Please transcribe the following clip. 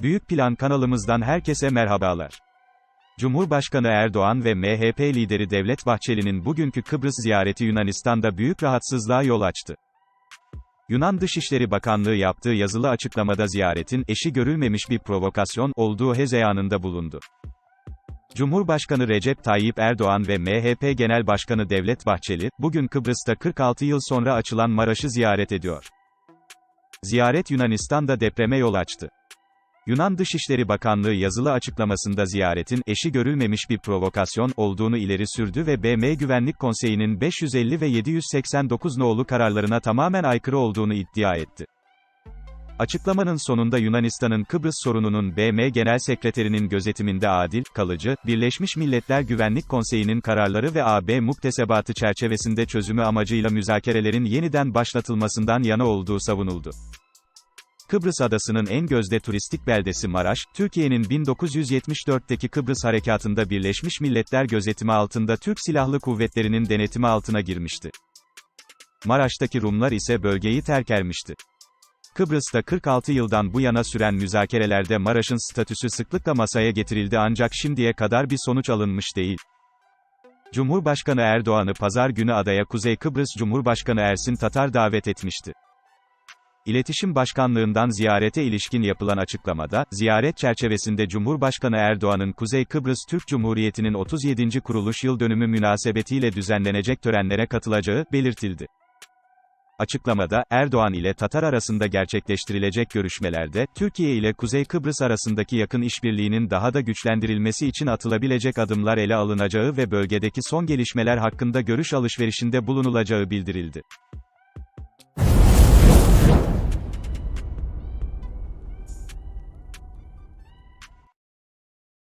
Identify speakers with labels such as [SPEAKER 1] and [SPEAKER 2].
[SPEAKER 1] Büyük Plan kanalımızdan herkese merhabalar. Cumhurbaşkanı Erdoğan ve MHP lideri Devlet Bahçeli'nin bugünkü Kıbrıs ziyareti Yunanistan'da büyük rahatsızlığa yol açtı. Yunan Dışişleri Bakanlığı yaptığı yazılı açıklamada ziyaretin eşi görülmemiş bir provokasyon olduğu hezeyanında bulundu. Cumhurbaşkanı Recep Tayyip Erdoğan ve MHP Genel Başkanı Devlet Bahçeli, bugün Kıbrıs'ta 46 yıl sonra açılan Maraş'ı ziyaret ediyor. Ziyaret Yunanistan'da depreme yol açtı. Yunan Dışişleri Bakanlığı yazılı açıklamasında ziyaretin eşi görülmemiş bir provokasyon olduğunu ileri sürdü ve BM Güvenlik Konseyi'nin 550 ve 789 nolu kararlarına tamamen aykırı olduğunu iddia etti. Açıklamanın sonunda Yunanistan'ın Kıbrıs sorununun BM Genel Sekreterinin gözetiminde adil, kalıcı, Birleşmiş Milletler Güvenlik Konseyi'nin kararları ve AB muktesebatı çerçevesinde çözümü amacıyla müzakerelerin yeniden başlatılmasından yana olduğu savunuldu. Kıbrıs adasının en gözde turistik beldesi Maraş, Türkiye'nin 1974'teki Kıbrıs Harekatı'nda Birleşmiş Milletler gözetimi altında Türk Silahlı Kuvvetleri'nin denetimi altına girmişti. Maraş'taki Rumlar ise bölgeyi terk ermişti. Kıbrıs'ta 46 yıldan bu yana süren müzakerelerde Maraş'ın statüsü sıklıkla masaya getirildi ancak şimdiye kadar bir sonuç alınmış değil. Cumhurbaşkanı Erdoğan'ı pazar günü adaya Kuzey Kıbrıs Cumhurbaşkanı Ersin Tatar davet etmişti. İletişim Başkanlığından ziyarete ilişkin yapılan açıklamada, ziyaret çerçevesinde Cumhurbaşkanı Erdoğan'ın Kuzey Kıbrıs Türk Cumhuriyeti'nin 37. kuruluş yıl dönümü münasebetiyle düzenlenecek törenlere katılacağı belirtildi. Açıklamada, Erdoğan ile Tatar arasında gerçekleştirilecek görüşmelerde, Türkiye ile Kuzey Kıbrıs arasındaki yakın işbirliğinin daha da güçlendirilmesi için atılabilecek adımlar ele alınacağı ve bölgedeki son gelişmeler hakkında görüş alışverişinde bulunulacağı bildirildi.